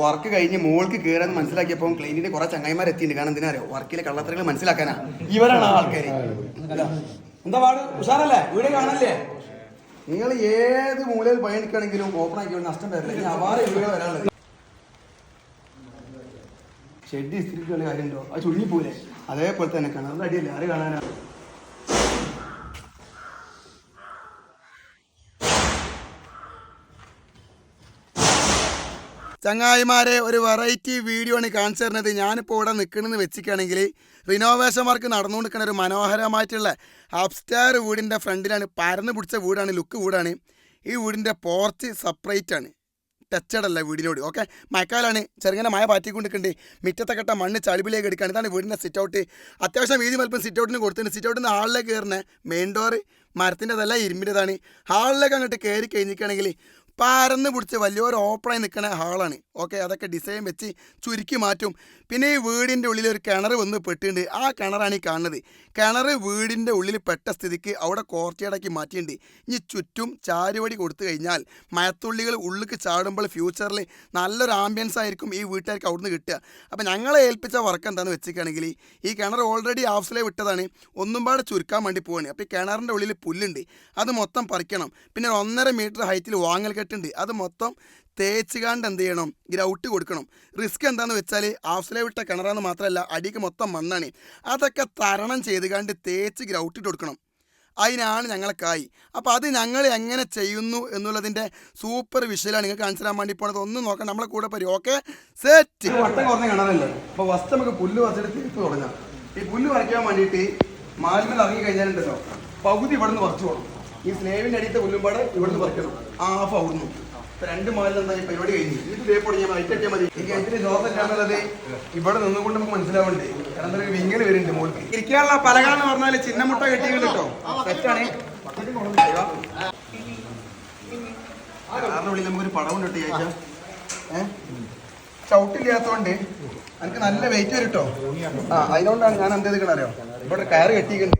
Work കഴിഞ്ഞ് മോൾക്ക് കയറാൻ മനസ്സിലാക്കിയപ്പോൾ ക്ലൈന്റിന്റെ കുറെ ചങ്ങായിമാർ എത്തിയിട്ടുണ്ട്. കാരണം എന്തിനാ അറിയോ? വർക്കിലെ കള്ളത്തരങ്ങൾ മനസ്സിലാക്കാനാ. ഇവരാണ് ആൾക്കാർ എന്താ പാട്? ഉഷാറല്ലേ? വീട് കാണല്ലേ? നിങ്ങൾ ഏത് മൂലയിൽ പണിയെടുക്കുകയാണെങ്കിലും ഓപ്പൺ ആക്കി നഷ്ടം വരില്ല. അപാര വരാനുള്ളത്. ഷെഡ് ഇസ്തിരിക്കുള്ള കാര്യമുണ്ടോ? അത് പോലെ അതേപോലെ തന്നെ കാണാൻ അടിയല്ലേ? ആര് കാണാനാ? ചങ്ങായിമാരെ ഒരു വെറൈറ്റി വീഡിയോ ആണ് കാണിച്ചു തരുന്നത്. ഞാനിപ്പോൾ ഇവിടെ നിൽക്കണമെന്ന് വെച്ചിക്കുകയാണെങ്കിൽ റിനോവേഷൻ വർക്ക് നടന്നുകൊണ്ടിരിക്കുന്ന ഒരു മനോഹരമായിട്ടുള്ള അപ്സ്റ്റാർ വീടിന്റെ ഫ്രണ്ടിലാണ് പരന്ന് പിടിച്ച വീടാണ് ലുക്ക് വീടാണ്. ഈ വീടിന്റെ പോർച്ച് സെപ്പറേറ്റ് ആണ്. ടച്ചഡ് അല്ല വീടിനോട് ഓക്കെ മഴക്കാലാണ് ചെറുങ്ങനെ മഴ പാറ്റിക്കൊണ്ടിരിക്കുന്നുണ്ട്. മിറ്റത്തെ കെട്ട മണ്ണ് ചളിപ്പിലേക്ക് എടുക്കാൻ ഇതാണ് വീടിന്റെ സിറ്റ് ഔട്ട് അത്യാവശ്യം വീതി മലപ്പം സിറ്റ് ഔട്ടിന് കൊടുത്തിട്ടുണ്ട്. സിറ്റ് ഔട്ടിൽ നിന്ന് ഹാളിലേക്ക് കയറുന്ന മെയിൻ ഡോർ മരത്തിന്റെതല്ല ഇരുമ്പിന്റെതാണ്. ഹാളിലേക്ക് അങ്ങോട്ട് കയറി കഴിഞ്ഞിരിക്കുകയാണെങ്കിൽ പരന്ന് പിടിച്ച് വലിയൊരു ഓപ്പണായി നിൽക്കുന്ന ഹാളാണ് ഓക്കെ അതൊക്കെ ഡിസൈൻ വെച്ച് ചുരുക്കി മാറ്റും. പിന്നെ ഈ വീടിന്റെ ഉള്ളിൽ ഒരു കിണർ വന്ന് പെട്ടിട്ടുണ്ട്. ആ കിണറാണ് ഈ കാണുന്നത്. കിണർ വീടിന്റെ ഉള്ളിൽ പെട്ട സ്ഥിതിക്ക് അവിടെ കോർച്ചയടക്കി മാറ്റിയിട്ടുണ്ട്. ഇനി ചുറ്റും ചാരുവടി കൊടുത്തു കഴിഞ്ഞാൽ മയത്തുള്ളികൾ ഉള്ളിക്ക് ചാടുമ്പോൾ ഫ്യൂച്ചറിൽ നല്ലൊരു ആംബിയൻസ് ആയിരിക്കും ഈ വീട്ടുകാർക്ക് അവിടുന്ന് കിട്ടുക. അപ്പോൾ ഞങ്ങളെ ഏൽപ്പിച്ച വർക്ക് എന്താണെന്ന് വെച്ചിരിക്കുകയാണെങ്കിൽ ഈ കിണർ ഓൾറെഡി ഹാഫ്സിലെ വിട്ടതാണ്. ഒന്നും പാടെ ചുരുക്കാൻ വേണ്ടി പോവാണ്. അപ്പോൾ ഈ കിണറിന്റെ ഉള്ളിൽ പുല്ലുണ്ട്. അത് മൊത്തം പറിക്കണം. പിന്നെ ഒന്നര മീറ്റർ ഹൈറ്റിൽ വാങ്ങൽ കെട്ടുണ്ട് അത് മൊത്തം തേച്ചുകാണ്ട് എന്ത് ചെയ്യണം? ഗ്രൗട്ട് കൊടുക്കണം. റിസ്ക് എന്താണെന്ന് വെച്ചാൽ ഹാഫ്സിലെ വിട്ട കിണറാന്ന് മാത്രമല്ല അടിക്ക് മൊത്തം മണ്ണാണ്. അതൊക്കെ തരണം ചെയ്ത് കണ്ട് തേച്ച് ഗ്രൗട്ടിട്ട് കൊടുക്കണം. അതിനാണ് ഞങ്ങളെ കായ് അപ്പോൾ അത് ഞങ്ങൾ എങ്ങനെ ചെയ്യുന്നു എന്നുള്ളതിന്റെ സൂപ്പർ വിഷയമാണ് നിങ്ങൾക്ക് കാണിച്ചു തരാൻ വേണ്ടി പോണത്. ഒന്നും നോക്കാം നമ്മളെ കൂടെ പരി. ഓക്കെ? സെറ്റ്. വട്ടം കുറഞ്ഞ കിണറല്ലേ? അപ്പോൾ ഫസ്റ്റ് നമുക്ക് പുല്ല് വച്ചിട്ട് തീർത്ത് തുടങ്ങാം. ഈ പുല്ല് വരയ്ക്കാൻ വേണ്ടിയിട്ട് മാലിന്യം ഇറങ്ങി കഴിഞ്ഞാലുണ്ടല്ലോ പകുതി ഇവിടെ നിന്ന് വറച്ചു പോകണം ഈ സ്ലേവിന്റെ അടിയത്തെ പുല്ലുംപാട് ഇവിടുന്ന് പറിക്കണം. ആ ഹാഫ് അവിടുന്ന് രണ്ട് മാലിൽ എന്താ പരിപാടി കഴിഞ്ഞു? ഇത് ഇതേപോലെ ഞാൻ അടിയാൽ മതി എനിക്ക് കിണറ്റിന് ലോകം ഇല്ലാന്നുള്ളത് ഇവിടെ നിന്നുകൊണ്ട് നമുക്ക് മനസ്സിലാവണ്ടേ? കാരണം എന്താ വിങ്ങൽ വരുന്നുണ്ട് മോൾക്ക്. ഇരിക്കാനുള്ള പലക എന്ന് പറഞ്ഞാൽ ചിന്നമുട്ട മുട്ട കേട്ടോ. തെറ്റാണ്. വിളി നമുക്കൊരു പടം ഉണ്ട് കേട്ടോ ആഴ്ച. ഏഹ് ചവിട്ടില്ലാത്തോണ്ട് എനിക്ക് നല്ല വെയിറ്റ് വരും കേട്ടോ. ആ അതിനോണ്ടാണ് ഞാൻ എന്ത് ചെയ്തിരിക്കണറിയോ ഇവിടെ കയറ് കെട്ടിയിട്ടുണ്ട്.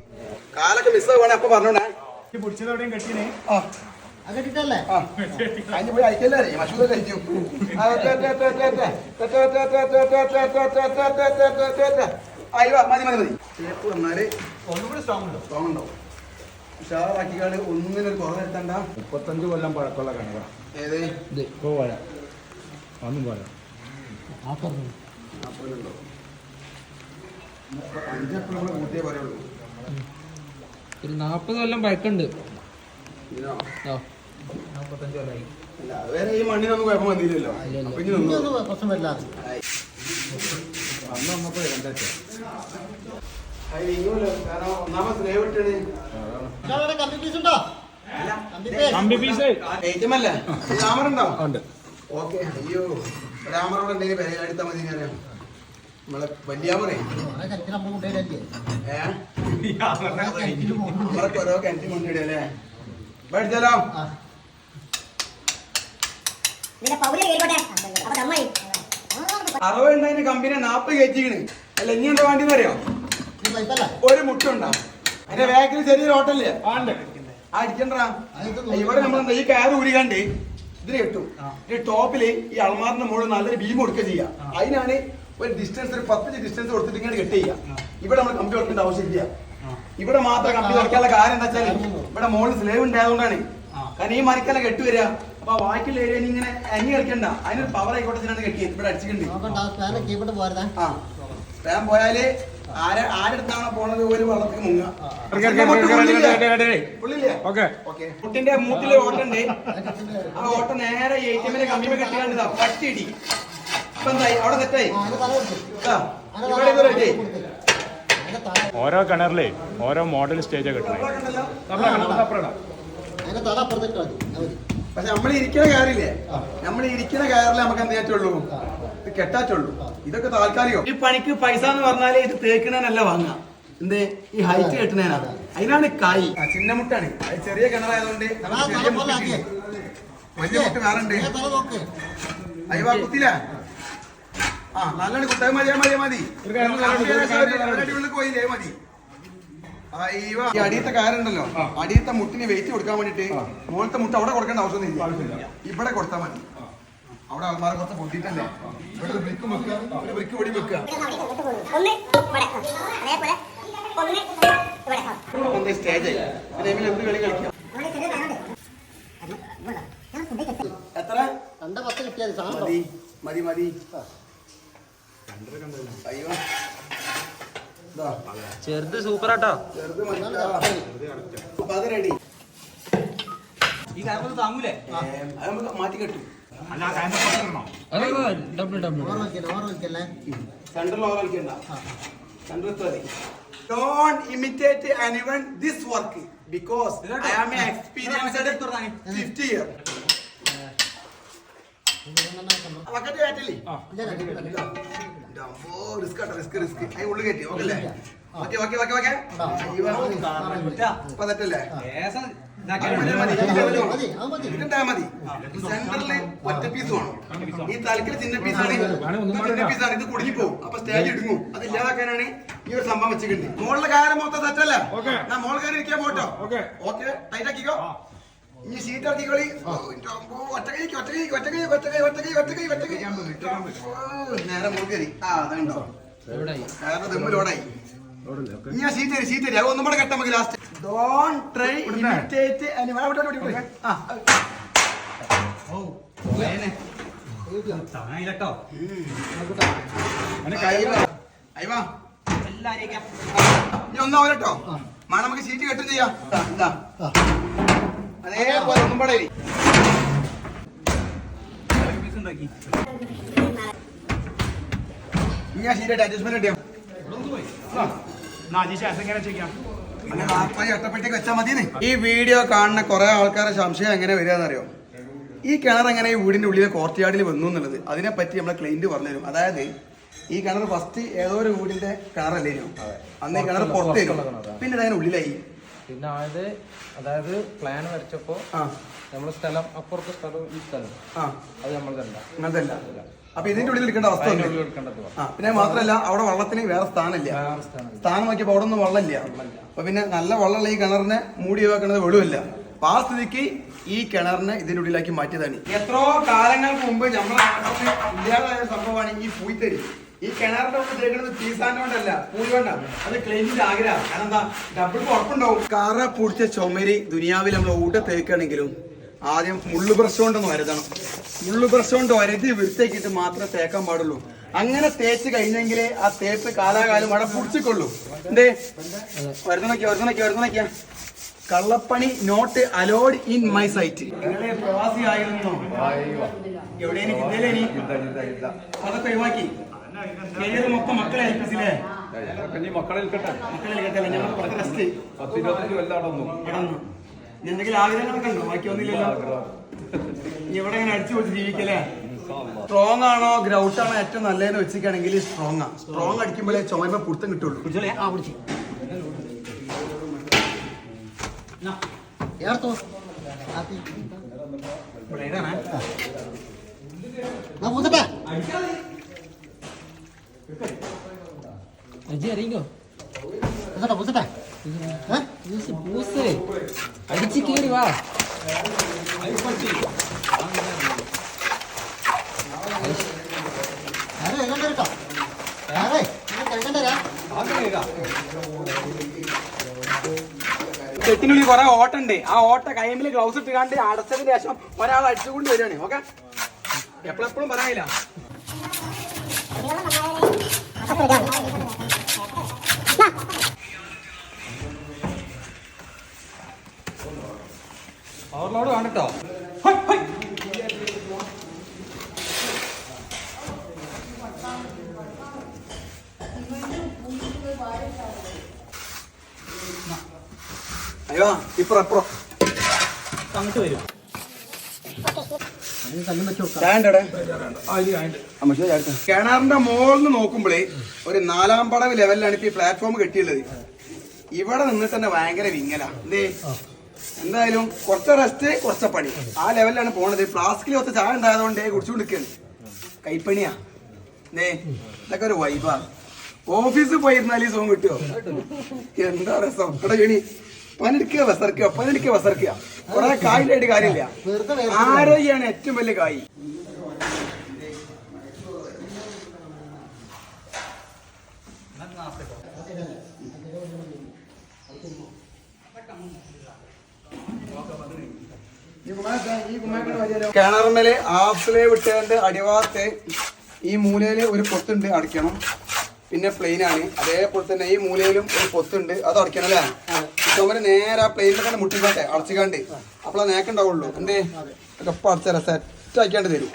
കാലൊക്കെ മിസ്സാവാണെ അപ്പൊ പറഞ്ഞോണേ. പിടിച്ചതെവിടെയും കെട്ടിനെ ആ അകറ്റിട്ടല്ലേ ആ അതിന് പോയി അയക്കല്ലേ മഷൂദ കഴിക്കും അയ്യോ മതി മതി മതി തേപ്പ് വന്നാൽ ഒന്നുകൂടി സ്ട്രോങ് ഉണ്ടോ സ്ട്രോങ് ഉണ്ടാവും ഉഷാറാക്കിക്കാട് ഒന്നിനൊരു കുറവ് വരുത്തണ്ട മുപ്പത്തഞ്ച് കൊല്ലം പഴക്കമുള്ള കണക ഏത് ഇപ്പോ പോരാ ഒന്നും പോരാ നാൽപ്പതുണ്ടോ അഞ്ചെപ്പോഴും കൂടെ കൂട്ടിയേ പറയുള്ളൂ ഒരു നാൽപ്പത് കൊല്ലം പഴക്കുണ്ട് നാൽപ്പത്തഞ്ച് അതുവരെ ഈ മണ്ണിനൊന്നും കുഴപ്പം വന്നില്ലല്ലോ. പ്രശ്നം അന്ന് നമുക്ക് രണ്ടാഴ്ച ഉണ്ടോ? ഉണ്ട്? ഓക്കെ. അയ്യോ രാമറോട് എന്തെങ്കിലും എടുത്താൽ മതി ഞാൻ നമ്മളെ വല്യാമറേ നമ്മളെ കരക്കിന് കിണറ്റിൽ കൊണ്ടിടല്ലേ പഠിച്ചാലോ അറുപത് ഉണ്ടായിരുന്ന കമ്പനി നാപ്പത് കയറ്റിക്കണ്. അല്ല ഇനി എന്താ വേണ്ടി അറിയോ? ഒരു മുട്ട ഒരു മുട്ടുണ്ടോ അതിന്റെ ബാക്കിൽ ചെറിയൊരു ഹോട്ടലില്ലേ? അടിക്കണ്ടാ ഇവിടെ നമ്മൾ ഈ കയറ് ഊരിക്കാണ്ട് ഇതിന് കിട്ടും ഈ ടോപ്പിൽ ഈ അൾമാറിന്റെ മുകളിൽ നല്ലൊരു ബീം കൊടുക്കുക ചെയ്യാം. അതിനാണ് ഒരു ഡിസ്റ്റൻസ് ഒരു പത്ത് ഡിസ്റ്റൻസ് കൊടുത്തിട്ട് ഇങ്ങനെ കെട്ട് ചെയ്യാം. ഇവിടെ നമ്മൾ കമ്പി കൊടുക്കേണ്ട ആവശ്യമില്ല ഇവിടെ മാത്രം കമ്പി തുറക്കാനുള്ള കാര്യം എന്താ വെച്ചാൽ ഇവിടെ മുകളിൽ സ്ലേവ് ഉണ്ടായതുകൊണ്ടാണ്. കാരണം ഈ മരക്കല കെട്ട് വരിക. അപ്പൊ ബാക്കിയുള്ള ഏരിയ ഇങ്ങനെ അനി കളിക്കണ്ട. അതിനൊരു പവർ ആയിക്കോട്ടെ ഞാൻ കെട്ടിയത് ഇവിടെ അടിച്ചിട്ടുണ്ട്. ആ സ്പാൻ പോയാൽ ആരെ ആരെടുത്താണോ പോണത് ഒരു വള്ളത്തിൽ മുങ്ങ പുള്ളില്ലേ. ഓക്കെ. ഓക്കെ. കുട്ടിന്റെ മൂട്ടിൽ ഓട്ടുണ്ട് ആ ഓട്ടം നേരെ എ ടി എമ്മിന്റെ കമ്പിമ കെട്ടിക്കാണ്ടതാ പറ്റിയിടി ഇപ്പൊ എന്തായി അവിടെ തെറ്റായി. ഇവിടെ ഇത് റെഡി ഓരോ കിണറിലേ ഓരോ മോഡൽ സ്റ്റേജ് കിട്ടണേ. പക്ഷെ നമ്മൾ ഇരിക്കുന്ന കയറില്ലേ നമ്മൾ ഇരിക്കുന്ന കയറിൽ നമുക്ക് എന്ത് ചെയ്യാറ്റുള്ളൂ ഇത് കെട്ടാറ്റുള്ളൂ. ഇതൊക്കെ താൽക്കാലികം. ഈ പണിക്ക് പൈസ എന്ന് പറഞ്ഞാൽ ഇത് തേക്കണേനല്ല വാങ്ങുക എന്ത്? ഈ ഹൈറ്റ് കെട്ടുന്നതിനാണ് അതിനാണ് കായി. ആ, ചിന്നമുട്ടാണ്. അത് ചെറിയ കിണറായതുകൊണ്ട്. വലിയ മുട്ട് വേറെ അയ്യോ കുത്തില്ല ആ നല്ലോണം കുത്തക മതിയാ മതിയാ മതി അടിയുള്ളിൽ പോയില്ലേ മതി. അയ്യോ ഈ അടിയത്തെ കാരണ്ടല്ലോ. അടിയത്തെ മുട്ടിന് വെയിറ്റ് കൊടുക്കാൻ വേണ്ടിട്ട് മുകളിലത്തെ മുട്ട അവിടെ കൊടുക്കേണ്ട ആവശ്യമൊന്നുമില്ല ഇവിടെ കൊടുത്താൽ മതി. അവിടെ ആൾമാർ കുറച്ച് പൊട്ടിട്ടല്ലേ? ഇവിടെ ഒരു ബ്രിക്ക് വെക്കുക. ഒരു ബ്രിക്ക് പൊടി വെക്കുക. ഒന്ന് സ്റ്റേജ് പിന്നെ എന്ത് കളി കളിക്കാം? എത്ര? രണ്ട് പത്ത് കിട്ടിയാൽ സാധനം മതി മതി ചെറുത് സൂപ്പറാട്ടോ. ആട്ടോ ഈ കാര്യം താങ്ങൂലേ? അത് നമുക്ക് മാറ്റി കെട്ടും ഡബിൾ ഡബിൾ സെൻട്രൽ ഓവർ കളിക്കണ്ട സെൻട്രൽ മതി. Don't imitate anyone this work because I am experienced 50 year വക്കറ്റ് കയറ്റില്ലേ റിസ്ക് ആട്ടോ റിസ്ക് റിസ്ക് അതിന് ഉള്ളിൽ കയറ്റി ഓക്കെ അല്ലേ? Okay okay okay okay. അപ്പൊ തെറ്റല്ലേ മതി, മതി, മതി, മതി അത് മതി. ഇതുണ്ടാ മതി. സെന്ററിൽ ഒറ്റ പീസ് വേണം. ഈ തലക്കിൽ ചിന്ന പീസാണ് ചിന്ന പീസാണ് ഇത് കുടുങ്ങി പോകും അപ്പൊ സ്റ്റേജ് ഇടുങ്ങും. അത് ഇല്ലാതാക്കാനാണ് ഈ ഒരു സംഭവം വെച്ചിട്ടുണ്ട് മോളിലെ കാര്യം മൊത്തം തെറ്റല്ലേ ഞാൻ മോളിൽ കയറി ഇരിക്കാൻ പോട്ടോ ഓക്കെ. Okay tight ആക്കിക്കോ. ഇനി സീറ്റ് ഇറക്കി കളി. കൈക്ക് ഒറ്റ കൈക്ക് ഒറ്റ കൈ ഒറ്റ കൈ ഒറ്റ കൈ ഒറ്റ കൈ ഒറ്റ കൈ ഓ, നേരെ ആ അതുണ്ടോ? തരും തരും അത് ഒന്നും കൂടെ കെട്ടാൻ നമുക്ക് ലാസ്റ്റ് ഡോൺ ട്രൈ ഇമിറ്റേറ്റ് മഴ നമുക്ക് സീറ്റ് കെട്ടും ചെയ്യാം. ഈ വീഡിയോ കാണുന്ന കുറെ ആൾക്കാരെ സംശയം എങ്ങനെ വരികയെന്നറിയോ ഈ കിണർ എങ്ങനെ ഈ വീടിന്റെ ഉള്ളിലെ കോർട്ട്യാർഡിൽ വന്നു എന്നുള്ളത് അതിനെ പറ്റി നമ്മളെ ക്ലൈന്റ് പറഞ്ഞുതരും. അതായത് ഈ കിണർ ഫസ്റ്റ് ഏതോ ഒരു വീടിന്റെ കിണറല്ലേ അന്ന് ഈ കിണർ പുറത്തേക്കും പിന്നെ അതിന് ഉള്ളിലായി. പിന്നെ ആയത് അതായത് പ്ലാൻ വരച്ചപ്പോ നമ്മൾ സ്ഥലം അപ്പുറത്തെ സ്ഥലം ഈ സ്ഥലം. ആ. അത് നമ്മൾ തന്നെ അങ്ങനത്തെ അപ്പൊ ഇതിന്റെ ഉള്ളിൽ എടുക്കേണ്ട അവസ്ഥ പിന്നെ മാത്രമല്ല അവിടെ വള്ളത്തിന് വേറെ സ്ഥാനമില്ല. സ്ഥാനം നോക്കിയപ്പോ അവിടെ ഒന്നും വെള്ളമില്ല. അപ്പൊ പിന്നെ നല്ല വള്ളമുള്ള ഈ കിണറിനെ മൂടി വെക്കുന്നത് വെളിവില്ല. അപ്പൊ ആ സ്ഥിതിക്ക് ഈ കിണറിനെ ഇതിന്റെ ഉള്ളിലാക്കി മാറ്റിയതാണ്. എത്രയോ കാലങ്ങൾക്ക് മുമ്പ് നമ്മളെ ഇല്ലാതായ സംഭവമാണ് ഈ പൂയ്ത്തരി. ഈ കിണറിന്റെ ഉള്ളിൽ തേക്കുന്നത് പീസാൻ കൊണ്ടല്ല പൂരി കൊണ്ടാണ് അത് ക്ലെയിമിന്റെ ആഗ്രഹം. കാരണം എന്താ? ഡബിൾ ഉറപ്പുണ്ടാവും. കാറ പൊടിച്ച ചുമരി ദുനിയാവിൽ നമ്മൾ ഊട്ട തേക്കുകയാണെങ്കിലും ആദ്യം മുള്ളു ബ്രഷ് കൊണ്ടൊന്ന് വരതണം. മുള്ളു ബ്രഷ് കൊണ്ട് വരതി വൃത്തിയാക്കിയിട്ട് മാത്രമേ തേക്കാൻ പാടുള്ളൂ. അങ്ങനെ തേച്ച് കഴിഞ്ഞെങ്കിൽ ആ തേപ്പ് കാലാകാലം അവിടെ പൊടിച്ചിക്കൊള്ളൂ എന്തേ? വരുന്നൊക്കെ വരുന്നൊക്കെ വരുന്നൊക്കെ കള്ളപ്പണി not allowed in my site നിങ്ങളെ പ്രവാസിയായിരുന്നോ? എവിടെയാണ്? ഇന്നലെ അതൊക്കെ ഒഴിവാക്കി. കരിയർ മൊത്തം മക്കളെ ഏൽപ്പിച്ചില്ലേ? മക്കളെ നിൽക്കട്ടെ മക്കളെ കേട്ടല്ലേ ഞങ്ങൾ കുറച്ച് റെസ്റ്റ്. പത്ത് ഇരുപത്തഞ്ച് കൊല്ലം അവിടെ വന്നു കിടന്നു ഇനി എന്തെങ്കിലും ആഗ്രഹങ്ങളൊക്കെ ഉണ്ടോ ബാക്കി ഒന്നുമില്ലല്ലോ. ഇവിടെ എവിടെ ഇങ്ങനെ അടിച്ചു പൊളിച്ച് ജീവിക്കല്ലേ? സ്ട്രോങ് ആണോ? ഗ്രൗട്ട് ആണോ? ഏറ്റവും നല്ലതെന്ന് വെച്ചിട്ടാണെങ്കിൽ സ്ട്രോങ് ആ. സ്ട്രോങ് അടിക്കുമ്പോഴേ ചുമരുമ്പോ പുറത്തും കിട്ടുള്ളൂ. ആ പിടിച്ച് അജി അറിയിക്കോ മൂത്തട്ട മൂത്തട്ട ഏ പൂസ് അടിച്ച് കേറി വാ ആരെ കണ്ടോ കേട്ടോ ആരെ ചെട്ടിനുള്ളിൽ കുറെ ഓട്ടുണ്ട്. ആ ഓട്ട കൈമിൽ ഗ്ലൗസ് ഇട്ട് കണ്ട് അടച്ചതിന് ശേഷം ഒരാൾ അടിച്ചുകൊണ്ട് വരികയാണ് ഓക്കെ? എപ്പോഴെപ്പോഴും പറയാനില്ല. ഓവർലോഡ് കാണിട്ടോ അയ്യോ ഇപ്പുറം ഇപ്പുറം. അങ്ങോട്ട് വരും കല്ലും വെച്ച് കൊടുക്കാം ചായണ്ടേ കിണറിന്റെ മുകളിൽ നോക്കുമ്പോഴേ ഒരു നാലാം പടവ് ലെവലിലാണ് ഇപ്പൊ ഈ പ്ലാറ്റ്ഫോം കെട്ടിയുള്ളത്. ഇവിടെ നിന്നിട്ട് തന്നെ ഭയങ്കര വിങ്ങല. എന്തേ? എന്തായാലും കുറച്ച് റെസ്റ്റ് കുറച്ച പണി. ആ ലെവലിലാണ് പോണത്. ഫ്ലാസ്കിൽ ഒത്ത ചായ ഉണ്ടായതുകൊണ്ട് കുടിച്ചുകൊണ്ടിരിക്കുന്നത് കൈപ്പണിയാ. ഏ ഇതൊക്കെ ഒരു വൈബാ ഓഫീസിൽ പോയിരുന്നാൽ ഈ സോങ് കിട്ടുമോ എന്താ രസം ഇവിടെ പനിടിക്കുക വിസർക്കുക പനിടിക്കുക വിസർക്കുക. കുറെ കായിലായിട്ട് കാര്യമില്ല. ആരോഗ്യമാണ് ഏറ്റവും വലിയ കായി. കിണറിമേൽ ആപ്പിളെ വിട്ടതിന്റെ അടിവാത്തെ ഈ മൂലയിൽ ഒരു പൊത്തുണ്ട് അടയ്ക്കണം. പിന്നെ പ്ലെയിനാണ് അതേപോലെ തന്നെ ഈ മൂലയിലും ഒരു പൊത്തുണ്ട്. അത് അടയ്ക്കണം അല്ലേ? ചുമര് നേരെ ആ പ്ലെയിനിൽ തന്നെ മുട്ടിക്കോട്ടെ? അടച്ചിക്കാണ്ട്. അപ്പോഴാ നേക്കുണ്ടാവുള്ളൂ. എന്തേ? കപ്പ അടച്ചാല സെറ്റ് ആക്കിയാണ്ട് തരും.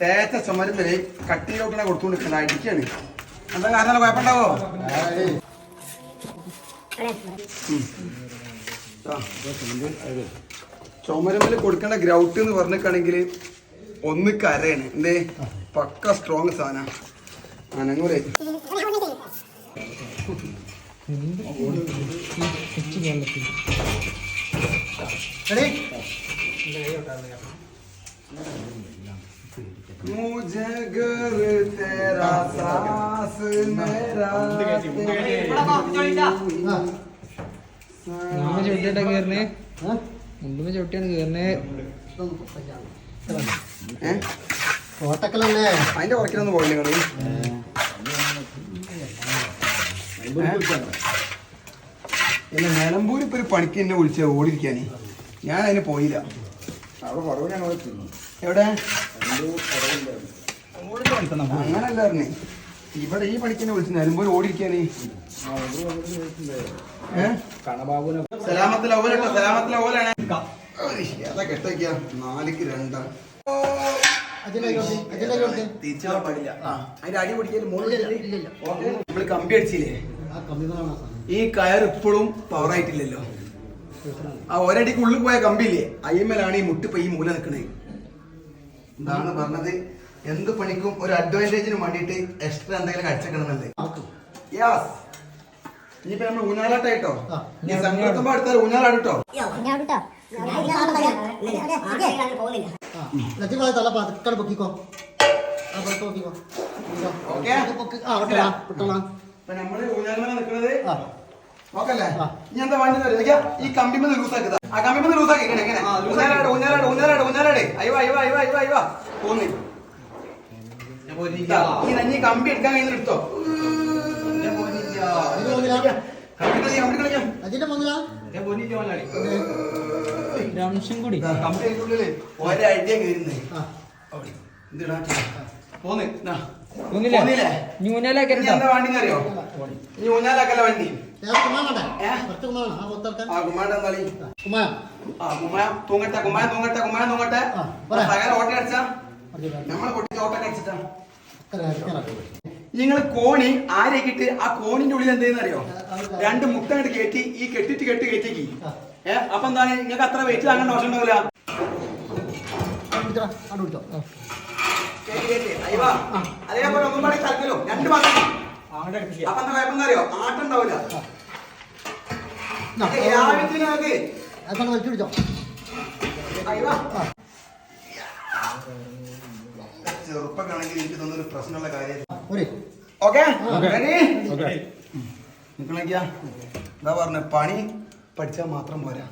തേച്ച ചുമരുമ്പൽ കട്ടിയിലോട്ടിനെ കൊടുത്തുകൊണ്ട് നിൽക്കുന്നത് അടിക്കാണ്. എന്താ കാരണം കുഴപ്പമുണ്ടാവോ? ചുമരുമ്പൽ കൊടുക്കേണ്ട ഗ്രൗട്ട് എന്ന് പറഞ്ഞിട്ടാണെങ്കിൽ ഒന്ന് കരയാണ് എന്തേ പക്ക സ്ട്രോങ് സാധന അനങ്ങൂരെ റെഡി मुझे घर तेरा सास मेरा മുണ്ടുമ്മ ചവിട്ടിയാ കേറുന്നേ ആ? മുണ്ടുമ്മ ചവിട്ടിയാണ് കേറുന്നേ ഏ? കോട്ടക്കലല്ലേ അതിന്റെ പോയില്ല നിലമ്പൂർ ഇപ്പൊ ഒരു പണിക്ക് എന്നെ വിളിച്ച ഓടിരിക്കാനേ ഞാൻ അതിന് പോയില്ല. എവിടെ? അങ്ങനല്ല പറഞ്ഞേ ഇവിടെ ഈ പണിക്ക് എന്നെ വിളിച്ചു നിലമ്പൂർ ഓടിയിരിക്കാനേ? സലാമത്തിലെ സലാമത്തിലെ ഓലാണ് ഏതാ നാലിക്ക് രണ്ടാ. അതിന്റെ അടി. നമ്മൾ കമ്പി അടിച്ചില്ലേ? ഈ കയർ ഇപ്പോഴും പവർ ആയിട്ടില്ലല്ലോ. ആ ഒരടിക്ക് ഉള്ളിൽ പോയ കമ്പിയില്ലേ അയ്യമ്മലാണ് ഈ മുട്ടിപ്പ ഈ മൂല നിൽക്കണേ എന്താണ് പറഞ്ഞത്? എന്ത് പണിക്കും ഒരു അഡ്വാന്റേജിന് വേണ്ടിയിട്ട് എക്സ്ട്രാ എന്തെങ്കിലും കഴിച്ചേക്കണമെന്നുണ്ട് യാസ് ഇനിയിപ്പോ നമ്മൾ ഊഞ്ഞാലാട്ടായിട്ടോ ഞാൻ നീ സംഘത്തുമ്പോ അടുത്താൽ ഊഞ്ഞാലാട്ടോ? ലത്തിഫായ തല പതുക്കെ പൊക്കിക്കോ ആ പതുക്കെ പൊക്കിക്കോ പൊക്കി ആ വിട്ടോളാം അപ്പൊ നമ്മൾ ആ ഓക്കല്ലേ. ഇനി എന്താ ഈ കമ്പിമ്മ ലൂസാക്കുക ആ കമ്പിമ്മ ലൂസാക്കി എങ്ങനെ എങ്ങനെ ഊഞ്ഞാലാട് ഊഞ്ഞാലാട് ഊഞ്ഞാലാട് ഊഞ്ഞാലാട് അയ്യോ അയ്യോ അയ്യോ അയ്യോ അയ്യോ പോന്നി നഞ്ഞി കമ്പി എടുക്കാൻ കഴിഞ്ഞ എടുത്തോ അതിന്റെ മുന്നിലാ കമ്പി കളിയാം കമ്പി കളിയാം അതിന്റെ മുന്നിലാ രംശം കൂടി കമ്പി അതിനുള്ളിൽ ഒരടിയ കയറുന്നേ ആ. എന്തിടാ പോന്ന് ദാ. പോന്നില്ലേ? പോന്നില്ലേ? ഇനി ഊഞ്ഞാലാക്കി ഇനി എന്താ വണ്ടി അറിയോ ഇനി വണ്ടി? ഏ, കുമാരനാണ്ടേ ഏ? കുറച്ച് കുമാരനാ? ആ ആ കുമ്മാണ്ട എന്താളി ആ കുമ്മായ തൂങ്ങട്ടെ കുമ്മായ തൂങ്ങട്ടെ കുമ്മായ തൂങ്ങട്ടെ. ആ, പറയാം. സകല അടിച്ചാ. കുറച്ച് നമ്മളെ പൊട്ടിച്ച് ഓട്ടൊക്കെ അടിച്ചിട്ടാ. നിങ്ങൾ കോണി ആരേക്കിട്ട് ആ കോണിന്റെ ഉള്ളിൽ എന്തെന്ന് അറിയോ? രണ്ട് മുട്ട അങ്ങോട്ട് കയറ്റി ഈ കെട്ടിട്ട് കെട്ടി കയറ്റിക്ക് ഏ അപ്പൊ എന്താണ്? നിങ്ങൾക്ക് അത്ര വെയിറ്റ് താങ്ങേണ്ട ആവശ്യം ഉണ്ടാവില്ല. അതേപോലെ ഒന്നും പാടി കളിക്കലോ രണ്ട് മാസം. അപ്പൊ എന്താ കുഴപ്പം എന്താ അറിയോ ആട്ടം ഉണ്ടാവില്ല എന്നാ, ഏ, രാവിലെ നിങ്ങൾക്ക് അതൊന്ന് വലിച്ചു പിടിച്ചോ. അയ്യോ. ചെറുപ്പക്കാണെങ്കിൽ എനിക്ക് തോന്നുന്നൊരു പ്രശ്നമുള്ള കാര്യം ഒരു. ഓക്കെ എന്താ പറഞ്ഞ പണി പഠിച്ചാൽ മാത്രം പോരാ.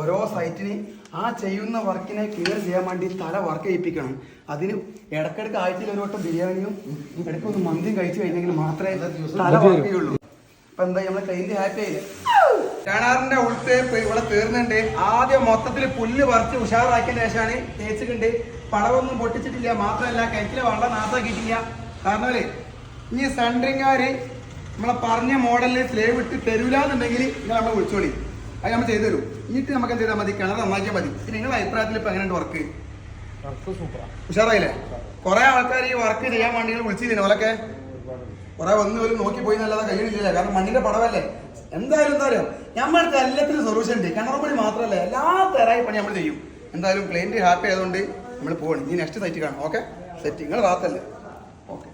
ഓരോ സൈറ്റിന് ആ ചെയ്യുന്ന വർക്കിനെ ക്ലിയർ ചെയ്യാൻ വേണ്ടി തല വർക്ക് ചെയ്യിപ്പിക്കണം. അതിന് ഇടക്കിടക്ക് ആഴ്ചയിൽ ഒരു വട്ടം ബിരിയാണിയും ഇടയ്ക്ക് ഒന്ന് മന്തിയും കഴിച്ചു കഴിഞ്ഞെങ്കിൽ മാത്രമേ തല വർക്ക് ചെയ്യുള്ളൂ. ഇപ്പൊ എന്താ നമ്മളെ കയ്യിൽ ഹാപ്പി ആയില്ലേ? കിണറിന്റെ ഉൾത്തേപ്പ് ഇവിടെ തീർന്നുണ്ട്. ആദ്യം മൊത്തത്തിൽ പുല്ല് പറിച്ച് ഉഷാറാക്കിയ ശേഷമാണ് തേച്ചിട്ടുണ്ട്. പടവൊന്നും പൊട്ടിച്ചിട്ടില്ല. മാത്രമല്ല കിണറ്റിലെ വെള്ളം നാസാക്കിയിട്ടില്ല. കാരണം ഇനി സെൻട്രിങ്ങാര് നമ്മളെ പറഞ്ഞ മോഡലിൽ സ്ലേവ് ഇട്ട് തരൂലെന്നുണ്ടെങ്കിൽ നിങ്ങൾ നമ്മളെ വിളിച്ചോളി. അത് നമ്മൾ ചെയ്തു തരും. ഇനിട്ട് നമുക്ക് എന്ത് ചെയ്താൽ മതി? കിണർ നന്നാക്കിയാൽ മതി. നിങ്ങളുടെ അഭിപ്രായത്തിൽ ഇപ്പൊ എങ്ങനെയുണ്ട് വർക്ക് ഉഷാറായില്ലേ? കുറെ ആൾക്കാർ ഈ വർക്ക് ചെയ്യാൻ വേണ്ടി വിളിച്ചില്ലേ ഓലൊക്കെ കുറെ വന്ന് ഒരു നോക്കി പോയി നല്ലതാ കഴിയുന്നില്ല കാരണം മണ്ണിന്റെ പടവല്ലേ? എന്തായാലും നമ്മളടുത്ത് എല്ലാത്തിനും സൊല്യൂഷൻ ഉണ്ട്. കിണർ പണി മാത്രമല്ല എല്ലാ തരായി പണി നമ്മൾ ചെയ്യും. എന്തായാലും ക്ലയന്റ് ഹാപ്പി ആയതുകൊണ്ട് നമ്മൾ പോകണം ഇനി നെക്സ്റ്റ് സൈറ്റ് കാണാം. ഓക്കെ സെറ്റ് നിങ്ങൾ റാത്തല്ലേ ഓക്കെ